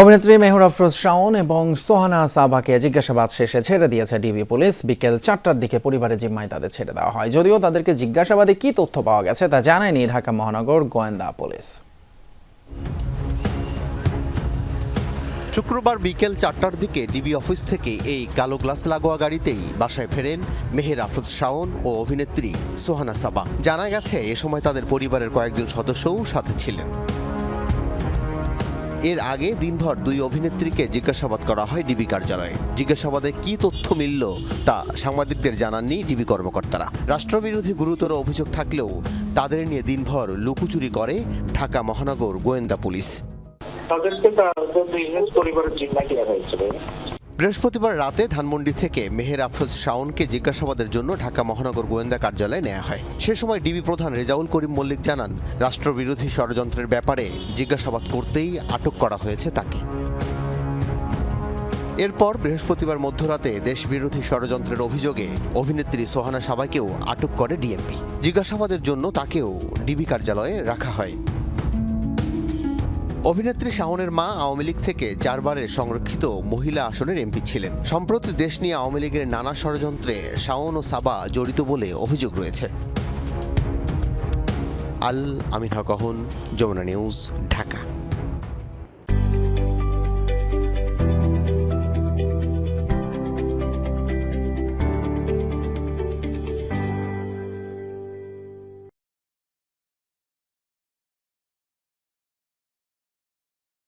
অভিনেত্রী মেহর আফরোজ শাওন এবং সোহানা সাবাকে জিজ্ঞাসাবাদ শেষে ছেড়ে দিয়েছে ডিবি পুলিশ। বিকেল চারটার দিকে পরিবারের জিম্মায় তাদের ছেড়ে দেওয়া হয়। যদিও তাদেরকে জিজ্ঞাসাবাদে কি তথ্য পাওয়া গেছে তা জানায়নি ঢাকা মহানগর গোয়েন্দা পুলিশ। শুক্রবার বিকেল চারটার দিকে ডিবি অফিস থেকে এই কালো গ্লাস লাগোয়া গাড়িতেই বাসায় ফেরেন মেহের আফরোজ শাওন ও অভিনেত্রী সোহানা সাবা জানা গেছে, এ সময় তাদের পরিবারের কয়েকজন সদস্যও সাথে ছিলেন। এর আগে দিনভর দুই অভিনেত্রীকে জিজ্ঞাসাবাদ করা হয় ডিবি কার্যালয়ে। জিজ্ঞাসাবাদে কি তথ্য মিলল তা সাংবাদিকদের জানাননি ডিবি কর্মকর্তারা। রাষ্ট্রবিরোধী গুরুতর অভিযোগ থাকলেও তাদের নিয়ে দিনভর লুকুচুরি করে ঢাকা মহানগর গোয়েন্দা পুলিশ। তাদেরকে পরিবারের দেওয়া হয়েছিল। বৃহস্পতিবার রাতে ধানমন্ডি থেকে মেহের আফরোজ শাওনকে জিজ্ঞাসাবাদের জন্য ঢাকা মহানগর গোয়েন্দা কার্যালয়ে নেওয়া হয়। সে সময় ডিবি প্রধান রেজাউল করিম মল্লিক জানান, রাষ্ট্রবিরোধী ষড়যন্ত্রের ব্যাপারে জিজ্ঞাসাবাদ করতেই আটক করা হয়েছে তাকে। এরপর বৃহস্পতিবার মধ্যরাতে দেশবিরোধী ষড়যন্ত্রের অভিযোগে অভিনেত্রী সোহানা সাবাকেও আটক করে ডিএমপি। জিজ্ঞাসাবাদের জন্য তাকেও ডিবি কার্যালয়ে রাখা হয়। অভিনেত্রী শাওনের মা আওয়ামী লীগ থেকে চারবারের সংরক্ষিত মহিলা আসনের এমপি ছিলেন। সম্প্রতি দেশ নিয়ে আওয়ামী লীগের নানা ষড়যন্ত্রে শাওন ও সাবা জড়িত বলে অভিযোগ রয়েছে। আল আমিন হক যমুনা নিউজ, ঢাকা।